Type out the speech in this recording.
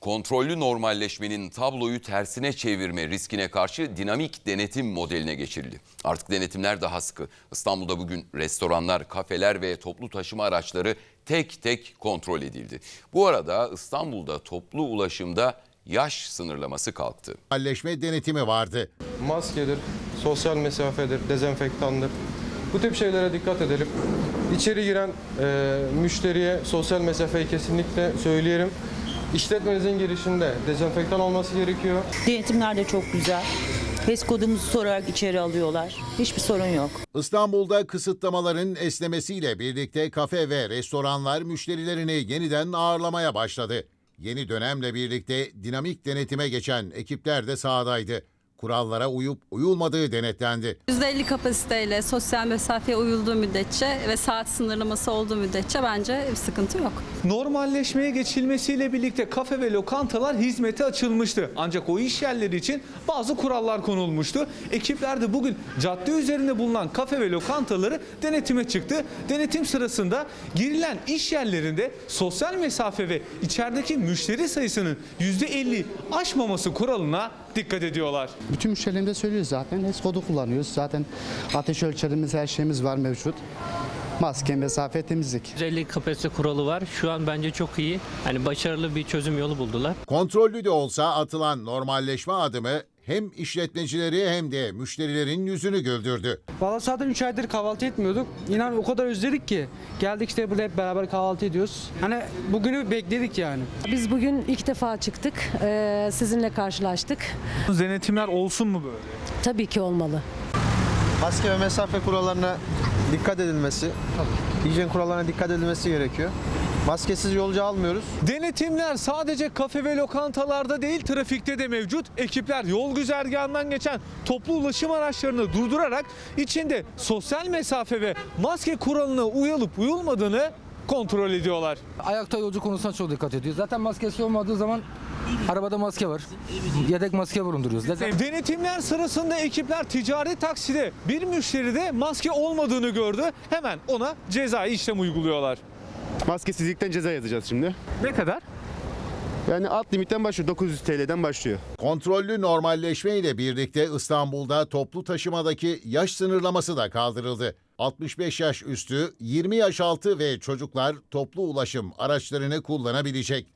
Kontrollü normalleşmenin tabloyu tersine çevirme riskine karşı dinamik denetim modeline geçirildi. Artık denetimler daha sıkı. İstanbul'da bugün restoranlar, kafeler ve toplu taşıma araçları tek tek kontrol edildi. Bu arada İstanbul'da toplu ulaşımda yaş sınırlaması kalktı. Halleşme denetimi vardı. maskedir, sosyal mesafedir, dezenfektandır. Bu tip şeylere dikkat edelim. İçeri giren e, müşteriye sosyal mesafeyi kesinlikle söyleyelim. İşletmenizin girişinde dezenfektan olması gerekiyor. Denetimler de çok güzel. HES kodumuzu sorarak içeri alıyorlar. Hiçbir sorun yok. İstanbul'da kısıtlamaların esnemesiyle birlikte kafe ve restoranlar müşterilerini yeniden ağırlamaya başladı. Yeni dönemle birlikte dinamik denetime geçen ekipler de sahadaydı. Kurallara uyup uyulmadığı denetlendi. %50 kapasiteyle sosyal mesafeye uyulduğu müddetçe ve saat sınırlaması olduğu müddetçe bence bir sıkıntı yok. Normalleşmeye geçilmesiyle birlikte kafe ve lokantalar hizmete açılmıştı. Ancak o iş yerleri için bazı kurallar konulmuştu. Ekipler de bugün cadde üzerinde bulunan kafe ve lokantaları denetime çıktı. Denetim sırasında girilen iş yerlerinde sosyal mesafe ve içerideki müşteri sayısının %50 aşmaması kuralına dikkat ediyorlar. Bütün müşterilerimize söylüyoruz zaten. HES kodu kullanıyoruz. Zaten ateş ölçerimiz, her şeyimiz var mevcut. Maske, mesafe, temizlik. 150 kapasite kuralı var. Şu an bence çok iyi. Hani başarılı bir çözüm yolu buldular. Kontrollü de olsa atılan normalleşme adımı hem işletmecileri hem de müşterilerin yüzünü güldürdü. Valla zaten 3 aydır kahvaltı etmiyorduk. İnan o kadar özledik ki. Geldik işte burada hep beraber kahvaltı ediyoruz. Hani bugünü bekledik yani. Biz bugün ilk defa çıktık. Ee, sizinle karşılaştık. Denetimler olsun mu böyle? Tabii ki olmalı. maske ve mesafe kurallarına dikkat edilmesi, hijyen kurallarına dikkat edilmesi gerekiyor. Maskesiz yolcu almıyoruz. Denetimler sadece kafe ve lokantalarda değil trafikte de mevcut. Ekipler yol güzergahından geçen toplu ulaşım araçlarını durdurarak içinde sosyal mesafe ve maske kuralına uyulup uyulmadığını kontrol ediyorlar. Ayakta yolcu konusuna çok dikkat ediyoruz. Zaten maskesi olmadığı zaman arabada maske var. Yedek maske bulunduruyoruz. Denetimler sırasında ekipler ticari takside bir müşteride maske olmadığını gördü. Hemen ona cezai işlem uyguluyorlar. Maskesizlikten ceza yazacağız şimdi. Ne kadar? Yani alt limitten başlıyor. 900 TL'den başlıyor. Kontrollü normalleşme ile birlikte İstanbul'da toplu taşımadaki yaş sınırlaması da kaldırıldı. 65 yaş üstü, 20 yaş altı ve çocuklar toplu ulaşım araçlarını kullanabilecek.